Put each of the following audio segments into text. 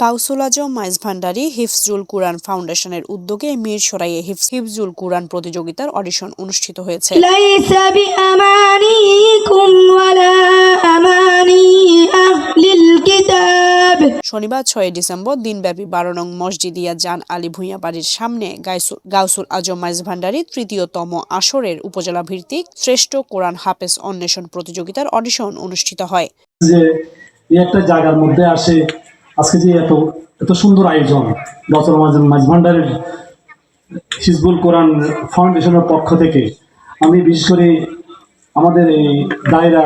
গাউসুল আজম মাইজ ভান্ডারী হিফজুল কুরআন ফাউন্ডেশনের উদ্যোগে মীর সরাইয়ে হিফজুল কুরআন প্রতিযোগিতার অডিশন অনুষ্ঠিত হয়েছে। আমানি পাবেন শনিবার ছয় ডিসেম্বর দিনব্যাপী বারো নং মসজিদিয়া জান আলী ভূঁইয়া বাড়ির সামনে গাউসুল আজম মাইজ ভান্ডারী তৃতীয়তম আসরের উপজেলা ভিত্তিক শ্রেষ্ঠ কোরআন হাফেজ অন্বেষণ প্রতিযোগিতার অডিশন অনুষ্ঠিত হয়। যে একটা জায়গার মধ্যে আসে আজকে যে এত এত সুন্দর আয়োজন বছর মাইজ ভান্ডারের হিজবুল কোরআন ফাউন্ডেশনের পক্ষ থেকে আমি বিশেষ করে আমাদের এই দায়রা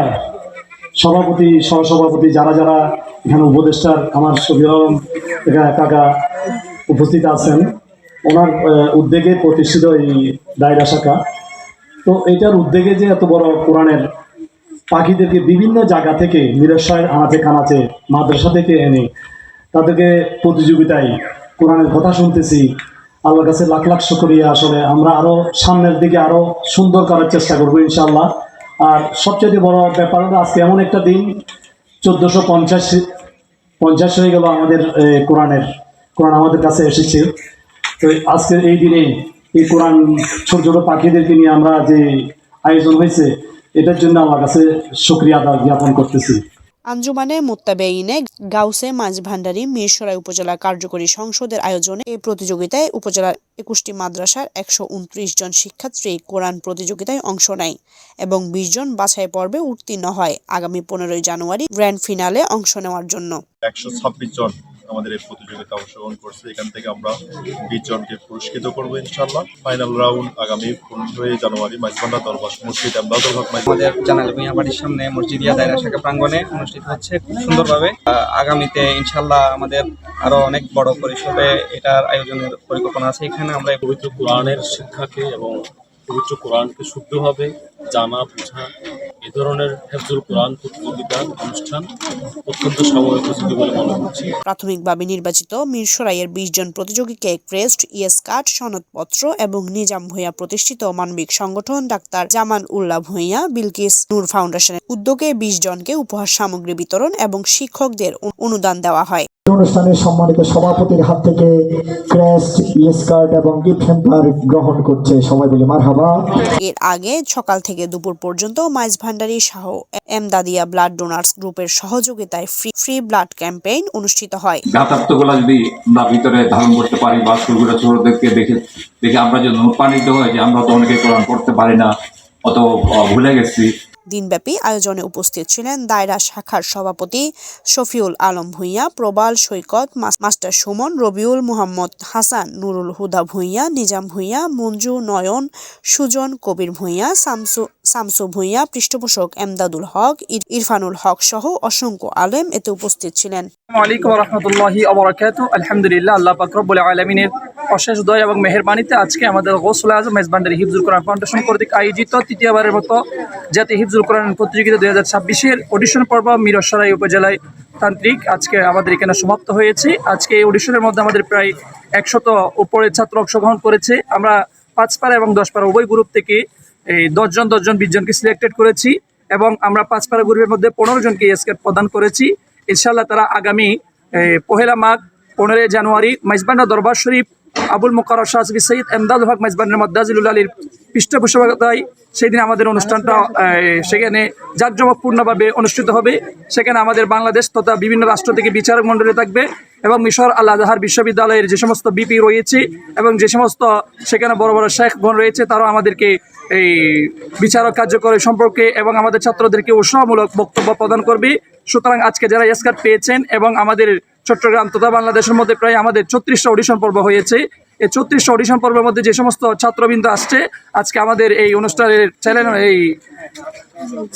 সভাপতি, সহসভাপতি, যারা যারা এখানে উপদেষ্টার আমার শফিউল আলম কাকা উপস্থিত আছেন, ওনার উদ্যোগে প্রতিষ্ঠিত এই ডায়রা শাখা। তো এটার উদ্যোগে যে এত বড় কোরআনের পাখিদেরকে বিভিন্ন জায়গা থেকে নিরস্বয়ের আনাচে কানাচে, মাদ্রাসা থেকে এনে তাদেরকে প্রতিযোগিতায় কোরআনের কথা শুনতেছি। আল্লাহর কাছে লাখ লাখ শুকরিয়া। আসলে আমরা আরও সামনের দিকে আরও সুন্দর করার চেষ্টা করব ইনশাল্লাহ আর সবচেয়ে বড় ব্যাপার হলো আজকে এমন একটা দিন, চোদ্দশো পঞ্চাশ পঞ্চাশ হয়ে গেল আমাদের কোরআনের, কোরআন আমাদের কাছে এসেছে। তো আজকের এই দিনে এই কোরআন ছোট ছোট পাখিদেরকে নিয়ে আমরা যে আয়োজন হয়েছে, এটার জন্য আমার কাছে সুক্রিয়া আদা জ্ঞাপন করতেছি। আঞ্জুমানে মোত্তাবেইনে গাউসে মাঝ ভান্ডারী মিরসরাই উপজেলা কার্যকরী সংসদের আয়োজনে এই প্রতিযোগিতায় উপজেলার একুশটি মাদ্রাসার একশো উনত্রিশ জন শিক্ষার্থী কোরআন প্রতিযোগিতায় অংশ নেয় এবং বিশ জন বাছাই পর্বে উত্তীর্ণ হয় আগামী পনেরোই জানুয়ারি গ্র্যান্ড ফিনালে অংশ নেওয়ার জন্য। একশো ছাব্বিশ জন আমাদের এই প্রতিযোগিতা অংশগ্রহণ করছে এখান থেকে আমরা বিশ জনকে পুরস্কৃত করব ইনশাল্লাহ ফাইনাল রাউন্ড আগামী পনেরোই জানুয়ারি মাইজবান্ডা দরবার মসজিদ আমদাদুল হক আমাদের জানাল ভূঁইয়া বাড়ির সামনে মসজিদিয়া দায়রা শাখা প্রাঙ্গণে অনুষ্ঠিত হচ্ছে খুব সুন্দরভাবে। আহ, আগামীতে ইনশাল্লাহ আমাদের আরও অনেক বড় পরিসরে এটার আয়োজনের পরিকল্পনা আছে। এখানে আমরা পবিত্র কোরআনের শিক্ষাকে এবং পবিত্র কোরআনকে শুদ্ধভাবে জানা বোঝা ধরনের হেফজুল কোরআন প্রতিযোগিতা অনুষ্ঠান অত্যন্ত সময় বলে মনে প্রাথমিকভাবে নির্বাচিত মিরসরাইয়ের বিশ জন প্রতিযোগীকে ক্রেস্ট, ইয়েস কার্ড, সনদপত্র এবং নিজাম ভূঁইয়া প্রতিষ্ঠিত মানবিক সংগঠন ডাক্তার জামান উল্লাহ ভূঁইয়া, বিলকিস নূর ফাউন্ডেশনের উদ্যোগে বিশ জনকে উপহার সামগ্রী বিতরণ এবং শিক্ষকদের অনুদান দেওয়া হয়। অনুষ্ঠানে সম্মানিত সভাপতির হাত থেকে ক্রেস্ট ইয়েস কার্ড এবং গিফট হ্যাম্পার গ্রহণ করছে। সবাই বলে মার হাবা এর আগে সকাল থেকে দুপুর পর্যন্ত মাইজ ভান্ডারী শাহ এমদাদিয়া ব্লাড ডোনার্স গ্রুপের সহযোগিতায় ফ্রি ফ্রি ব্লাড ক্যাম্পেইন অনুষ্ঠিত হয়। জ্ঞাতার্থগুলো যদি আমরা ভিতরে ধারণ করতে পারি বা স্কুলগুলো ছোটদেরকে দেখে দেখে আমরা যদি অনুপ্রাণিত হই যে আমরা তো অনেকে পড়তে পারি না অত ভুলে গেছি দিনব্যাপী আয়োজনে উপস্থিত ছিলেন দায়রা শাখার সভাপতি শফিউল আলম ভূঁইয়া, প্রবাল সৈকত মাস- মাস্টার সুমন, রবিউল মুহাম্মদ হাসান, নুরুল হুদা ভূঁইয়া, নিজাম ভূঁইয়া, মঞ্জু নয়ন, সুজন কবির ভূঁইয়া, সামসু শামসু ভূঁইয়া, পৃষ্ঠপোষক এমদাদুল হক ইরফানুল হক সহ অসংখ্য আলেম এতে উপস্থিত ছিলেন। আলাইকুম রহমতুল্লাহি আবরাকাতু আলহামদুলিল্লাহ, আল্লাহ পাক রব্বুল আলমিনের অশেষ দয়া এবং মেহেরবানিতে আজকে আমাদের গোসল আজম মেজবান্ডারি হিফজুল কোরআন ফাউন্ডেশন কর্তৃক আয়োজিত তৃতীয়বারের মতো জাতীয় হিফজুল কোরআন প্রতিযোগিতা দুই হাজার ছাব্বিশের অডিশন পর্ব মিরসরাই উপজেলায় তান্ত্রিক আজকে আমাদের এখানে সমাপ্ত হয়েছে। আজকে এই অডিশনের মধ্যে আমাদের প্রায় একশত উপরে ছাত্র অংশগ্রহণ করেছে। আমরা পাঁচ পাড়া এবং দশ পাড়া উভয় গ্রুপ থেকে এই দশজন দশজন বিশ জনকে সিলেক্টেড করেছি এবং আমরা পাঁচ পাড়া গ্রুপের মধ্যে পনেরো জনকে এসকেট প্রদান করেছি। ইনশাল্লাহ তারা আগামী পহেলা মাঘ, পনেরোই জানুয়ারি মাইজবান্ডা দরবার শরীফ আবুল মোকার শাহবি সঈদ এমদাদ হক মাইজবান্ডার মদ্দাজিলুল আলীর পৃষ্ঠপোষকতায় সেই দিন আমাদের অনুষ্ঠানটা সেখানে জাঁকজমকপূর্ণভাবে অনুষ্ঠিত হবে। সেখানে আমাদের বাংলাদেশ তথা বিভিন্ন রাষ্ট্র থেকে বিচারক মণ্ডলী থাকবে এবং মিশর আল আজহার বিশ্ববিদ্যালয়ের যে সমস্ত বিপি রয়েছে এবং যে সমস্ত সেখানে বড় বড় শেখগণ রয়েছে, তারাও আমাদেরকে এই বিচারক কার্যকরী সম্পর্কে এবং আমাদের ছাত্রদেরকে উৎসাহমূলক বক্তব্য প্রদান করবে। সুতরাং আজকে যারা এসকার পেয়েছেন এবং আমাদের চট্টগ্রাম তথা বাংলাদেশের মধ্যে প্রায় আমাদের ছত্রিশটা অডিশন পর্ব হয়েছে, এই ছত্রিশটা অডিশন পর্বের মধ্যে যে সমস্ত ছাত্রবৃন্দ আসছে, আজকে আমাদের এই অনুষ্ঠানের চ্যানেল এই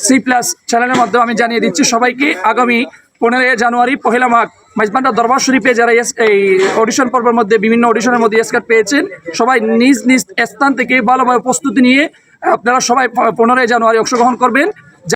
সি প্লাস চ্যানেলের মাধ্যমে আমি জানিয়ে দিচ্ছি সবাইকে, আগামী পনেরোই জানুয়ারি পহেলা মাঘ মাইজবান্ডা দরবার শরীফে যারা এই অডিশন পর্বের মধ্যে বিভিন্ন অডিশনের মধ্যে এসকার পেয়েছেন, সবাই নিজ নিজ স্থান থেকে ভালোভাবে প্রস্তুতি নিয়ে আপনারা সবাই পনেরোই জানুয়ারি অংশগ্রহণ করবেন।